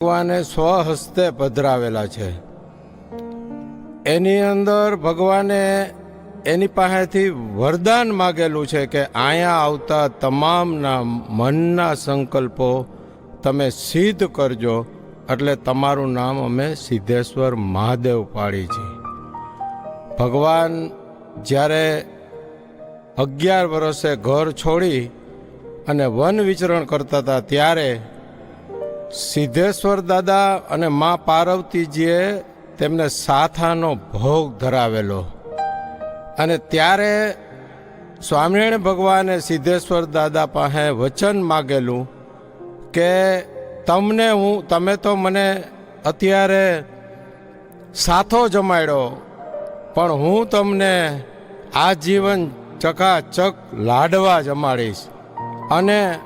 ભગવાને સ્વહસ્તે પધરાવેલા છે. એની અંદર ભગવાને એની પાસેથી વરદાન માગેલું છે કે અહીંયા આવતા તમામના મનના સંકલ્પો તમે સિદ્ધ કરજો, એટલે તમારું નામ અમે સિદ્ધેશ્વર મહાદેવ પાડી છે. ભગવાન જ્યારે અગિયાર વર્ષે ઘર છોડી અને વન વિચરણ કરતા હતા ત્યારે સિદ્ધેશ્વર દાદા અને મા પાર્વતીજીએ તેમને સાથાનો ભોગ ધરાવેલો. અને ત્યારે સ્વામિનારાયણ ભગવાને સિદ્ધેશ્વર દાદા પાસે વચન માગેલું કે તમને હું, તમે તો મને અત્યારે સાથો જમાડ્યો, પણ હું તમને આ જીવન ચકાચક લાડવા જમાડીશ. અને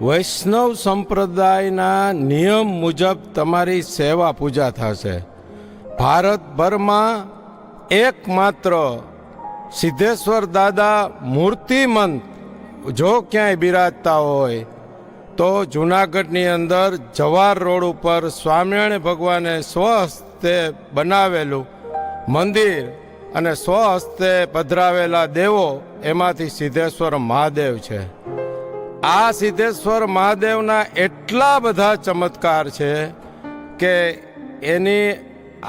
વૈષ્ણવ સંપ્રદાયના નિયમ મુજબ તમારી સેવા પૂજા થશે. ભારતભરમાં એકમાત્ર સિદ્ધેશ્વર દાદા મૂર્તિમંત જો ક્યાંય બિરાજતા હોય, તો જુનાગઢની અંદર જવાહર રોડ ઉપર સ્વામિનારાયણ ભગવાને સ્વહસ્તે બનાવેલું મંદિર અને સ્વહસ્તે પધરાવેલા દેવો એમાંથી સિદ્ધેશ્વર મહાદેવ છે. આ સિદ્ધેશ્વર મહાદેવના એટલા બધા ચમત્કાર છે કે એની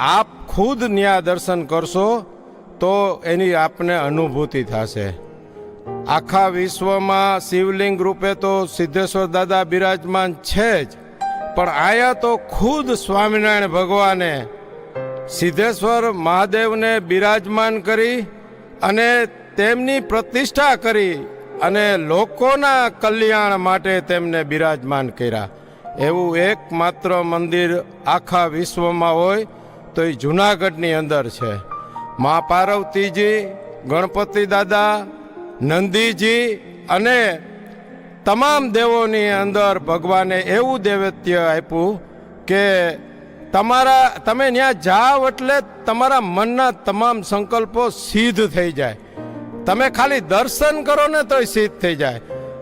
આપ ખુદ ન્યા દર્શન કરશો તો એની આપને અનુભૂતિ થશે. આખા વિશ્વમાં શિવલિંગ રૂપે તો સિદ્ધેશ્વર દાદા બિરાજમાન છે જ, પણ આયા તો ખુદ સ્વામિનારાયણ ભગવાને સિદ્ધેશ્વર મહાદેવને બિરાજમાન કરી અને તેમની પ્રતિષ્ઠા કરી અને લોકોના કલ્યાણ માટે તેમને બિરાજમાન કર્યા. એવું એકમાત્ર મંદિર આખા વિશ્વમાં હોય તો એ જુનાગઢની અંદર છે. મા પાર્વતીજી, ગણપતિ દાદા, નંદીજી અને તમામ દેવોની અંદર ભગવાને એવું દૈવત્ય આપ્યું કે તમારા, તમે ત્યાં જાઓ એટલે તમારા મનના તમામ સંકલ્પો સિદ્ધ થઈ જાય. તમે ખાલી દર્શન કરો ને તોય સિદ્ધ થઈ જાય.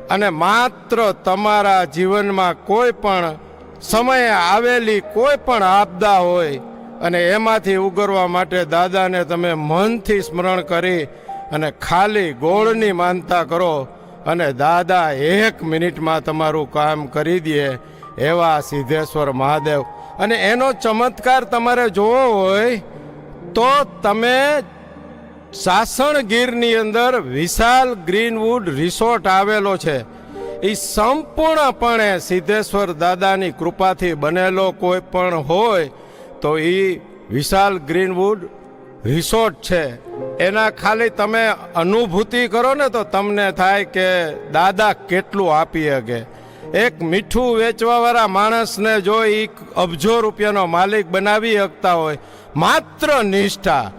અને માત્ર તમારા જીવનમાં કોઈ પણ સમયે આવેલી કોઈ પણ આપદા હોય અને એમાંથી ઉગરવા માટે દાદાને તમે મનથી સ્મરણ કરી અને ખાલી ગોળની માનતા કરો અને દાદા એક મિનિટમાં તમારું કામ કરી દે એવા સિદ્ધેશ્વર મહાદેવ. અને એનો ચમત્કાર તમારે જોવો હોય તો તમે સાસણગીરની અંદર વિશાલ ગ્રીનવુડ રિસોર્ટ આવેલો છે. એ સંપૂર્ણપણે સિદ્ધેશ્વર દાદાની કૃપાથી બનેલો કોઈ પણ હોય તો એ વિશાલ ગ્રીનવુડ રિસોર્ટ છે. એના ખાલી તમે અનુભૂતિ કરો ને તો તમને થાય કે દાદા કેટલું આપી શકે એક મીઠું વેચવાવાળા માણસને જો એ અબજો રૂપિયાનો માલિક બનાવી શકતા હોય, માત્ર નિષ્ઠા.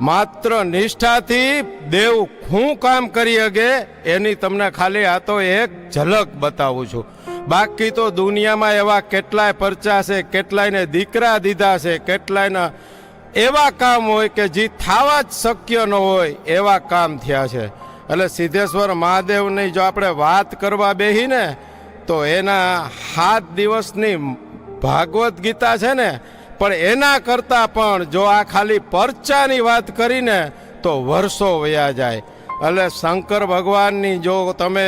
માત્ર નિષ્ઠાથી દેવ હું કામ કરી શકે એની તમને ખાલી આ તો એક ઝલક બતાવું છું. બાકી તો દુનિયામાં એવા કેટલાય પરચા છે, કેટલાયને દીકરા દીધા છે, કેટલાયના એવા કામ હોય કે જે થવા જ શક્ય ન હોય, એવા કામ થયા છે. એટલે સિદ્ધેશ્વર મહાદેવની જો આપણે વાત કરવા બેહીને, તો એના સાત દિવસની ભાગવત ગીતા છે ને પણ એના કરતાં પણ જો આ ખાલી પરચાની વાત કરીને તો વર્ષો વયા જાય. એટલે શંકર ભગવાનની જો તમે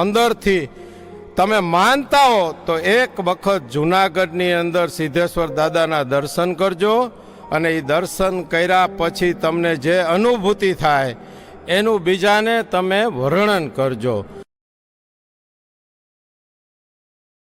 અંદરથી તમે માનતા હો, તો એક વખત જુનાગઢની અંદર સિદ્ધેશ્વર દાદાના દર્શન કરજો અને એ દર્શન કર્યા પછી તમને જે અનુભૂતિ થાય, એનું બીજાને તમે વર્ણન કરજો.